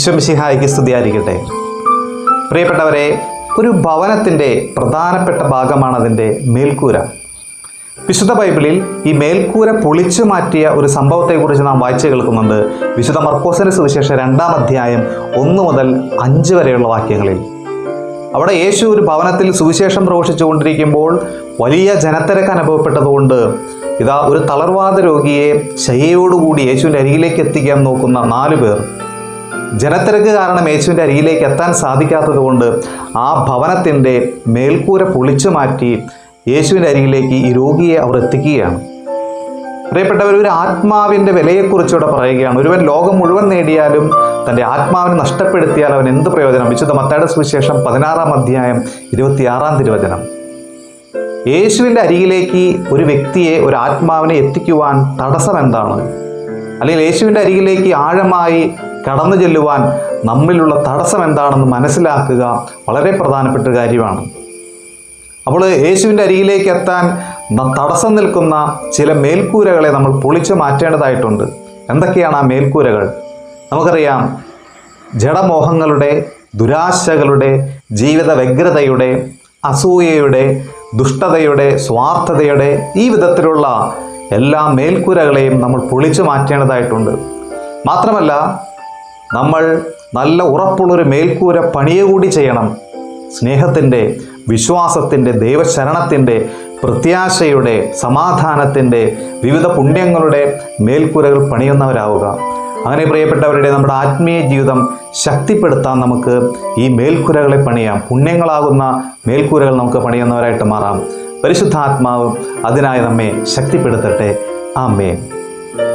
ഈശ്വമിശിഹായിക്ക് സ്തുതിയായിരിക്കട്ടെ. പ്രിയപ്പെട്ടവരെ ഒരു ഭവനത്തിന്റെ പ്രധാനപ്പെട്ട ഭാഗമാണ് അതിന്റെ മേൽക്കൂര. വിശുദ്ധ ബൈബിളിൽ ഈ മേൽക്കൂര പൊളിച്ചു മാറ്റിയ ഒരു സംഭവത്തെക്കുറിച്ച് നാം വായിച്ചു കേൾക്കുന്നുണ്ട്. വിശുദ്ധ മർക്കോസിന്റെ സുവിശേഷം രണ്ടാം അധ്യായം ഒന്ന് മുതൽ അഞ്ച് വരെയുള്ള വാക്യങ്ങളിൽ. അവിടെ യേശു ഒരു ഭവനത്തിൽ സുവിശേഷം പ്രഘോഷിച്ചുകൊണ്ടിരിക്കുമ്പോൾ വലിയ ജനത്തിരക്ക് അനുഭവപ്പെട്ടതുകൊണ്ട് ഇതാ ഒരു തളർവാദ രോഗിയെ ശയ്യയോടുകൂടി യേശുവിന്റെ അരികിലേക്ക് എത്തിക്കാൻ നോക്കുന്ന നാല് പേർ. ജനത്തിരക്ക് കാരണം യേശുവിന്റെ അരിയിലേക്ക് എത്താൻ സാധിക്കാത്തതുകൊണ്ട് ആ ഭവനത്തിന്റെ മേൽക്കൂര പൊളിച്ചു മാറ്റി യേശുവിന്റെ അരികിലേക്ക് ഈ രോഗിയെ അവർ എത്തിക്കുകയാണ്. പ്രിയപ്പെട്ടവർ ഒരു ആത്മാവിന്റെ വിലയെക്കുറിച്ചൂടെ പറയുകയാണ്. ഒരുവൻ ലോകം മുഴുവൻ നേടിയാലും തന്റെ ആത്മാവിനെ നഷ്ടപ്പെടുത്തിയാൽ അവൻ എന്ത് പ്രയോജനം? വിശുദ്ധ മത്തായുടെ സുവിശേഷം പതിനാറാം അധ്യായം ഇരുപത്തിയാറാം തിരുവചനം. യേശുവിന്റെ അരികിലേക്ക് ഒരു വ്യക്തിയെ ഒരു ആത്മാവിനെ എത്തിക്കുവാൻ തടസ്സം എന്താണ്? അല്ലെങ്കിൽ യേശുവിന്റെ അരികിലേക്ക് ആഴമായി കടന്നു ചെല്ലുവാൻ നമ്മിലുള്ള തടസ്സം എന്താണെന്ന് മനസ്സിലാക്കുക വളരെ പ്രധാനപ്പെട്ട കാര്യമാണ്. അപ്പോൾ യേശുവിന്റെ അരികിലേക്ക് എത്താൻ തടസ്സം നിൽക്കുന്ന ചില മേൽക്കൂരകളെ നമ്മൾ പൊളിച്ചു മാറ്റേണ്ടതായിട്ടുണ്ട്. എന്തൊക്കെയാണ് ആ മേൽക്കൂരകൾ? നമുക്കറിയാം ജഡമോഹങ്ങളുടെ ദുരാശകളുടെ ജീവിത വ്യഗ്രതയുടെ അസൂയയുടെ ദുഷ്ടതയുടെ സ്വാർത്ഥതയുടെ ഈ വിധത്തിലുള്ള എല്ലാ മേൽക്കൂരകളെയും നമ്മൾ പൊളിച്ചു മാറ്റേണ്ടതായിട്ടുണ്ട്. മാത്രമല്ല നമ്മൾ നല്ല ഉറപ്പുള്ളൊരു മേൽക്കൂര പണിയെ കൂടി ചെയ്യണം. സ്നേഹത്തിന്റെ വിശ്വാസത്തിന്റെ ദൈവശരണത്തിന്റെ പ്രത്യാശയുടെ സമാധാനത്തിന്റെ വിവിധ പുണ്യങ്ങളുടെ മേൽക്കൂരകൾ പണിയുന്നവരാവുക. അങ്ങനെ പ്രിയപ്പെട്ടവരുടെ നമ്മുടെ ആത്മീയ ജീവിതം ശക്തിപ്പെടുത്താൻ നമുക്ക് ഈ മേൽക്കൂരകളെ പണിയാം. പുണ്യങ്ങളാകുന്ന മേൽക്കൂരകൾ നമുക്ക് പണിയുന്നവരായിട്ട് മാറാം. പരിശുദ്ധാത്മാവ് അതിനായി നമ്മെ ശക്തിപ്പെടുത്തട്ടെ. ആമേൻ.